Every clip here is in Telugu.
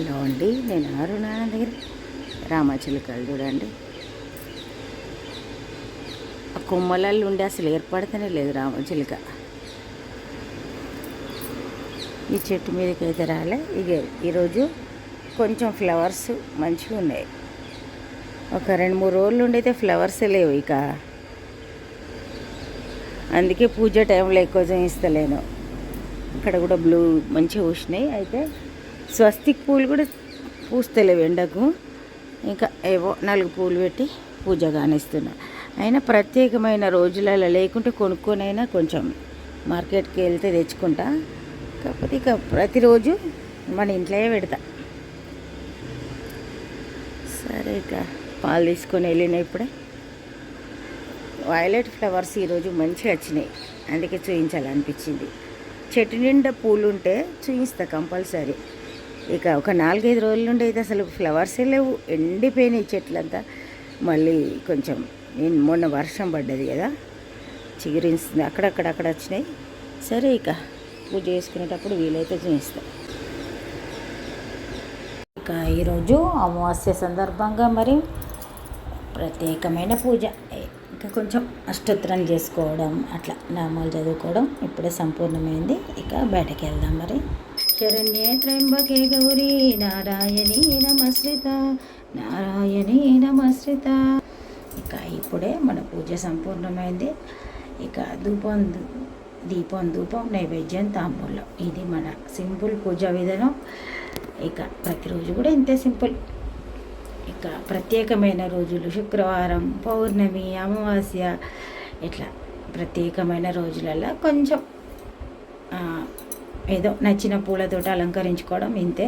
హలో అండి నేను అరుణ దగ్గర రామచిలుకలు చూడండి. ఆ కొమ్మలల్లో ఉండి అసలు ఏర్పడితేనే లేదు రామచిలుక. ఈ చెట్టు మీదకి అయితే రాలే ఇక ఈరోజు కొంచెం ఫ్లవర్స్ మంచిగా ఉన్నాయి. ఒక రెండు మూడు రోజులు ఉండి అయితే ఫ్లవర్స్ లేవు ఇక. అందుకే పూజ టైంలో ఎక్కువ చూపిస్తలేను అక్కడ కూడా బ్లూ మంచిగా వచ్చినాయి అయితే స్వస్తిక్ పూలు కూడా పూస్తలేవు ఎండకు ఇంకా ఏవో నాలుగు పూలు పెట్టి పూజ కానిస్తున్నా. అయినా ప్రత్యేకమైన రోజులలో లేకుంటే కొనుక్కొనైనా కొంచెం మార్కెట్కి వెళ్తే తెచ్చుకుంటా. కాకపోతే ఇక ప్రతిరోజు మన ఇంట్లో పెడతా. సరే ఇక పాలు తీసుకొని వెళ్ళిన ఇప్పుడే. వైలెట్ ఫ్లవర్స్ ఈరోజు మంచిగా వచ్చినాయి. అందుకే చూపించాలనిపించింది చెట్టు నిండా పూలు ఉంటే చూపిస్తా కంపల్సరీ. ఇక ఒక నాలుగైదు రోజుల నుండి అయితే అసలు ఫ్లవర్సే లేవు ఎండిపోయినాయి చెట్లంతా. మళ్ళీ కొంచెం నేను మొన్న వర్షం పడ్డది కదా చిగురించింది అక్కడక్కడ అక్కడ వచ్చినాయి. సరే ఇక పూజ చేసుకునేటప్పుడు వీలైతే చేయిస్తాం. ఇక ఈరోజు అమావాస్య సందర్భంగా మరి ప్రత్యేకమైన పూజ. ఇంకా కొంచెం అష్టోత్తరం చేసుకోవడం అట్లా నామాలు చదువుకోవడం ఇప్పుడే సంపూర్ణమైంది. ఇక బయటకు వెళ్దాం మరి. శరణ్యే త్రయంబకే గౌరీ నారాయణీ నమస్కృత నారాయణీ నమస్కృత. ఇక ఇప్పుడే మన పూజ సంపూర్ణమైంది. ఇక ధూపం దీపం ధూపం నైవేద్యం తాంబూలం. ఇది మన సింపుల్ పూజా విధానం. ఇక ప్రతిరోజు కూడా ఇంతే సింపుల్. ఇక ప్రత్యేకమైన రోజులు శుక్రవారం పౌర్ణమి అమావాస్య ఇట్లా ప్రత్యేకమైన రోజులలో కొంచెం ఏదో నచ్చిన పూలతోట అలంకరించుకోవడం ఇంతే.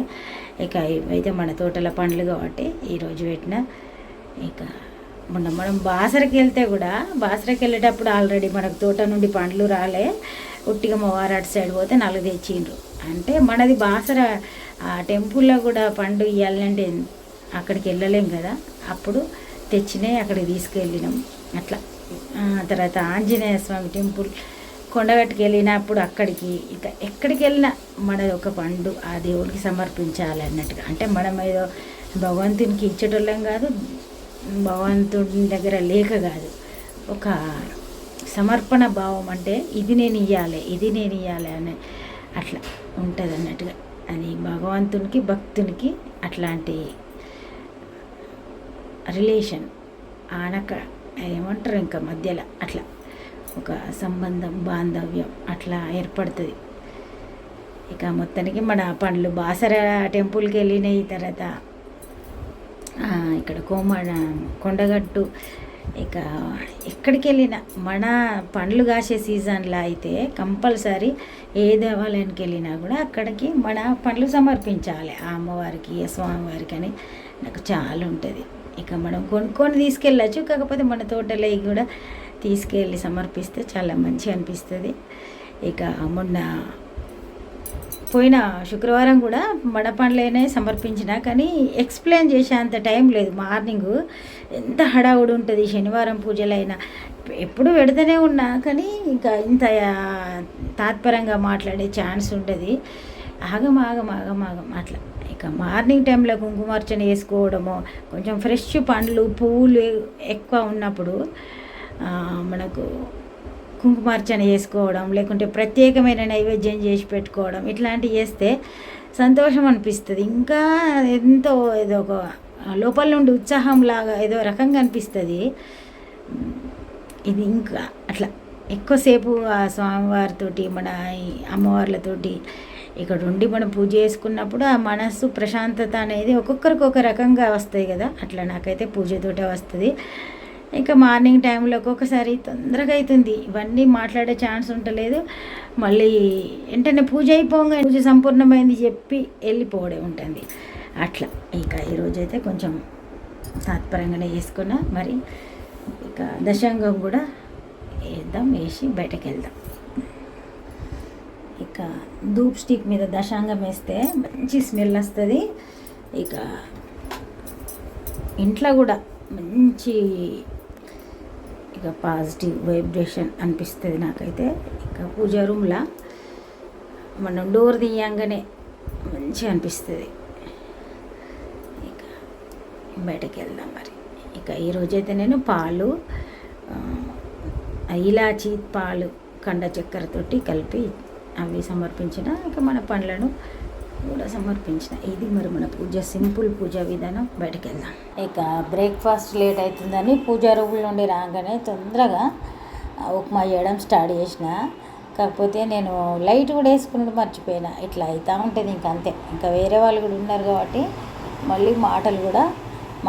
ఇక ఇవైతే మన తోటల పండ్లు కాబట్టి ఈరోజు పెట్టిన ఇక మొన్న మనం బాసరకి వెళ్తే కూడా బాసరకి వెళ్ళేటప్పుడు ఆల్రెడీ మనకు తోట నుండి పండ్లు రాలే. ఉట్టిగా మవారు అటు సైడ్ పోతే నాలుగు తెచ్చిండ్రు. అంటే మనది బాసర ఆ టెంపుల్లో కూడా పండు ఇవ్వాలంటే అక్కడికి వెళ్ళలేం కదా. అప్పుడు తెచ్చినాయి అక్కడికి తీసుకెళ్ళినాం. అట్లా. తర్వాత ఆంజనేయ స్వామి టెంపుల్. కొండగట్టుకు వెళ్ళినప్పుడు అక్కడికి ఇక ఎక్కడికి వెళ్ళినా మన ఒక పండు ఆ దేవుడికి సమర్పించాలి అన్నట్టుగా అంటే మనం ఏదో భగవంతునికి ఇచ్చేటోళ్ళం కాదు భగవంతుడి దగ్గర లేక కాదు. ఒక సమర్పణ భావం అంటే ఇది నేను ఇవ్వాలి ఇది నేను ఇవ్వాలి అని అట్లా ఉంటుంది అన్నట్టుగా అది భగవంతునికి భక్తునికి అట్లాంటి రిలేషన్ ఆనక ఏమంటారు ఇంకా మధ్యలో అట్లా. ఒక సంబంధం బాంధవ్యం అట్లా ఏర్పడుతుంది. ఇక మొత్తానికి మన పండ్లు బాసర టెంపుల్కి వెళ్ళినాయి తర్వాత ఇక్కడ కోమడ కొండగట్టు ఇక ఎక్కడికి వెళ్ళినా మన పండ్లు కాసే సీజన్లో అయితే కంపల్సరీ ఏ దేవాలయానికి వెళ్ళినా కూడా అక్కడికి మన పండ్లు సమర్పించాలి. ఆ అమ్మవారికి స్వామివారికి అని నాకు చాలా ఉంటుంది. ఇక మనం కొనుక్కొని తీసుకెళ్ళచ్చు కాకపోతే మన తోటలో కూడా తీసుకెళ్ళి సమర్పిస్తే చాలా మంచి అనిపిస్తుంది. ఇక మొన్న పోయిన శుక్రవారం కూడా మన సమర్పించిన కానీ ఎక్స్ప్లెయిన్ చేసే అంత టైం లేదు. మార్నింగ్ ఎంత హడావుడు ఉంటుంది శనివారం పూజలైనా. ఎప్పుడు పెడుతూనే ఉన్నా కానీ ఇంకా ఇంత తాత్పరంగా మాట్లాడే ఛాన్స్ ఉంటుంది ఆగం ఆగం ఆగం ఆగం. అట్లా. ఇక మార్నింగ్ టైంలో కుంకుమార్చన వేసుకోవడము కొంచెం ఫ్రెష్ పండ్లు పువ్వులు ఎక్కువ ఉన్నప్పుడు మనకు కుంకుమార్చన చేసుకోవడం లేకుంటే ప్రత్యేకమైన నైవేద్యం చేసి పెట్టుకోవడం ఇట్లాంటివి చేస్తే సంతోషం అనిపిస్తుంది. ఇంకా ఎంతో ఏదో ఒక లోపల నుండి ఉత్సాహం లాగా ఏదో రకంగా అనిపిస్తుంది. ఇది ఇంకా అట్లా ఎక్కువసేపు ఆ స్వామివారితోటి మన అమ్మవార్లతోటి ఇక్కడ ఉండి మనం పూజ చేసుకున్నప్పుడు ఆ మనస్సు ప్రశాంతత అనేది ఒక్కొక్కరికి ఒక రకంగా వస్తాయి కదా. అట్లా నాకైతే పూజతోటే వస్తుంది. ఇంకా మార్నింగ్ టైంలో ఒక్కొక్కసారి తొందరగా అవుతుంది ఇవన్నీ మాట్లాడే ఛాన్స్ ఉండలేదు. మళ్ళీ వెంటనే పూజ అయిపోగా పూజ సంపూర్ణమైంది చెప్పి వెళ్ళిపోవడే ఉంటుంది. అట్లా. ఇక ఈరోజు అయితే కొంచెం తాత్పరంగానే చేసుకున్నా. మరి ఇక దశాంగం కూడా వేద్దాం వేసి బయటకు వెళ్దాం. ఇక ధూప్ స్టిక్ మీద దశాంగం వేస్తే మంచి స్మెల్ వస్తుంది. ఇక ఇంట్లో కూడా మంచి ఇక పాజిటివ్ వైబ్రేషన్ అనిపిస్తుంది నాకైతే. ఇక పూజ రూమ్లో మనం డోర్ తీయంగానే మంచిగా అనిపిస్తుంది. ఇక బయటకు వెళ్దాం మరి. ఇక ఈరోజైతే నేను పాలు ఇలాచి పాలు కండ చక్కెరతోటి కలిపి అవి సమర్పించిన ఇక మన పండ్లను కూడా సమర్పించిన ఇది మరి మన పూజ? సింపుల్ పూజ విధానం బయటకు వెళ్దాం. ఇక బ్రేక్ఫాస్ట్ లేట్ అవుతుందని పూజా రూపుల నుండి రాగానే తొందరగా ఉప్మా చేయడం స్టార్ట్ చేసిన. కాకపోతే నేను లైట్ కూడా వేసుకున్నట్టు మర్చిపోయినా. ఇట్లా అవుతూ ఉంటుంది ఇంక అంతే. ఇంకా వేరే వాళ్ళు కూడా ఉన్నారు కాబట్టి మళ్ళీ మాటలు కూడా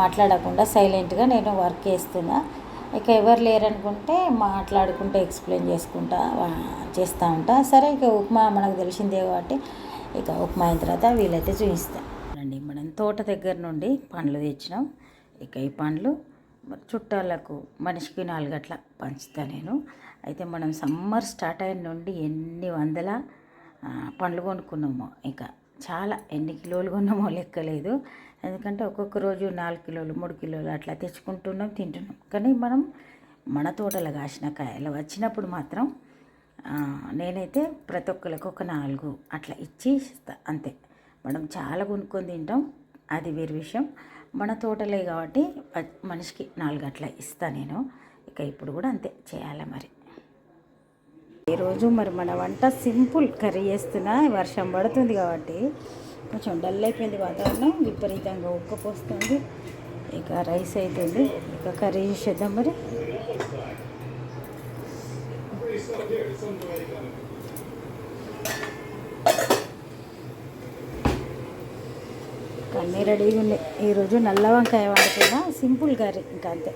మాట్లాడకుండా సైలెంట్గా నేను వర్క్ చేస్తున్నా. ఇక ఎవరు లేరనుకుంటే మాట్లాడుకుంటూ ఎక్స్ప్లెయిన్ చేసుకుంటా చేస్తూ ఉంటా. సరే ఇక ఉప్మా మనకు తెలిసిందే కాబట్టి ఇక ఉప్మా అయిన తర్వాత వీలైతే చూపిస్తాం రండి మనం తోట దగ్గర నుండి పండ్లు తెచ్చినాం. ఇక ఈ పండ్లు చుట్టాలకు మనిషికి నాలుగు అట్లా పంచుతా నేను. అయితే మనం సమ్మర్ స్టార్ట్ అయిన నుండి ఎన్ని వందల పండ్లు కొనుక్కున్నామో ఇంకా చాలా ఎన్ని కిలోలు కొన్నామో లెక్కలేదు. ఎందుకంటే ఒక్కొక్క రోజు నాలుగు కిలోలు మూడు కిలోలు అట్లా తెచ్చుకుంటున్నాం తింటున్నాం. కానీ మనం మన తోటలో కాసిన కాయలు వచ్చినప్పుడు మాత్రం నేనైతే ప్రతి ఒక్కరికి ఒక నాలుగు అట్లా ఇచ్చి ఇస్తా అంతే. మనం చాలా కొనుక్కొని తింటాం అది వేరే విషయం. మన తోటలే కాబట్టి మనిషికి నాలుగు అట్లా ఇస్తా నేను. ఇక ఇప్పుడు కూడా అంతే చేయాలి మరి. ఈరోజు మరి మన వంట సింపుల్ కర్రీ చేస్తున్నా వర్షం పడుతుంది కాబట్టి కొంచెం డల్ అయిపోయింది వాతావరణం విపరీతంగా ఉక్కపోస్తుంది. ఇక రైస్ అవుతుంది ఇక కర్రీ చేసేద్దాం మరి. అన్నీ రెడీగా ఉన్నాయి ఈరోజు నల్ల వంకాయ వండుతున్నా. సింపుల్ కర్రీ ఇంకా అంతే.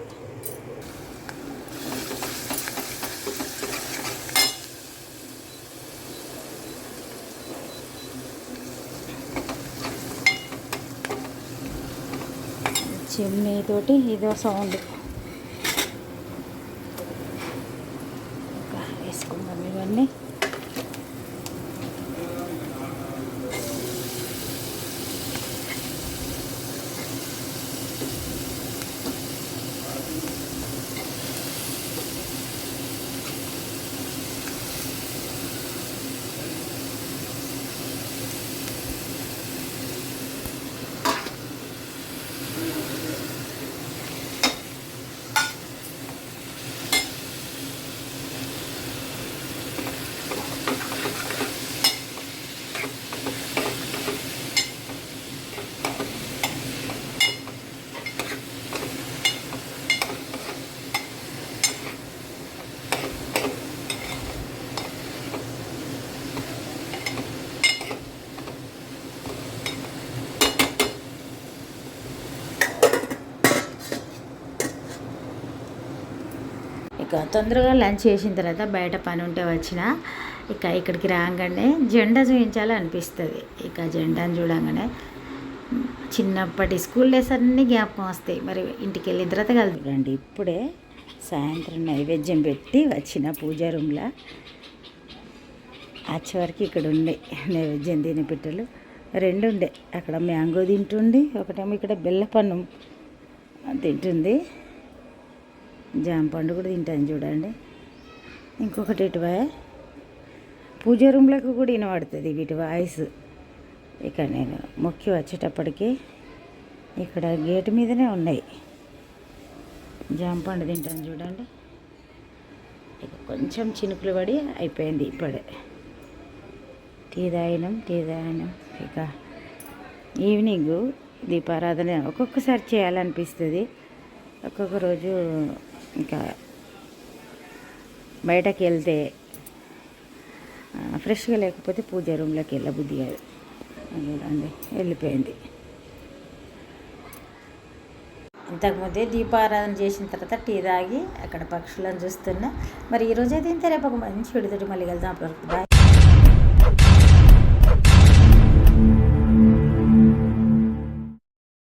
చిమ్నీ తోటి ఇదో సౌండ్. carne. ఇక తొందరగా లంచ్ చేసిన తర్వాత బయట పని ఉంటే వచ్చిన ఇక ఇక్కడికి రాగానే జెండా చూపించాలి అనిపిస్తుంది ఇక జెండాను చూడగానే చిన్నప్పటి స్కూల్ డేస్ అన్నీ జ్ఞాపకం వస్తాయి. మరి ఇంటికి వెళ్ళిన తర్వాత కలుదు రండి ఇప్పుడే సాయంత్రం నైవేద్యం పెట్టి వచ్చిన పూజా రూమ్లో వచ్చే ఇక్కడ ఉండే నైవేద్యం తిని పిట్టలు రెండు ఉండే. అక్కడ మ్యాంగో తింటుంది ఒకటేమో ఇక్కడ బెల్లపన్నం తింటుంది జామ పండు కూడా తింటాను చూడండి. ఇంకొకటి ఇటు పూజ రూమ్లకు కూడా వినబడుతుంది వీటి వాయిస్. ఇక నేను మొక్కి వచ్చేటప్పటికి ఇక్కడ గేటు మీదనే ఉన్నాయి. జామ పండు తింటాను చూడండి. ఇక కొంచెం చినుకులు పడి అయిపోయింది ఇప్పుడే. టీ తాగినాం టీ తాగినాం. ఇక ఈవినింగ్ దీపారాధన ఒక్కొక్కసారి చేయాలనిపిస్తుంది. ఒక్కొక్క రోజు ఇంకా బయటకు వెళ్తే ఫ్రెష్గా లేకపోతే పూజ రూమ్లోకి వెళ్ళబుద్ధి కాదు. చూడండి వెళ్ళిపోయింది. ఇంతకుముందే దీపారాధన చేసిన తర్వాత టీ తాగి అక్కడ పక్షులను చూస్తున్నా. మరి ఈరోజు అయితే ఇంత రేపు ఒక మంచి విడుదల మళ్ళీ వెళ్దాం అప్పటివరకు బాయ్.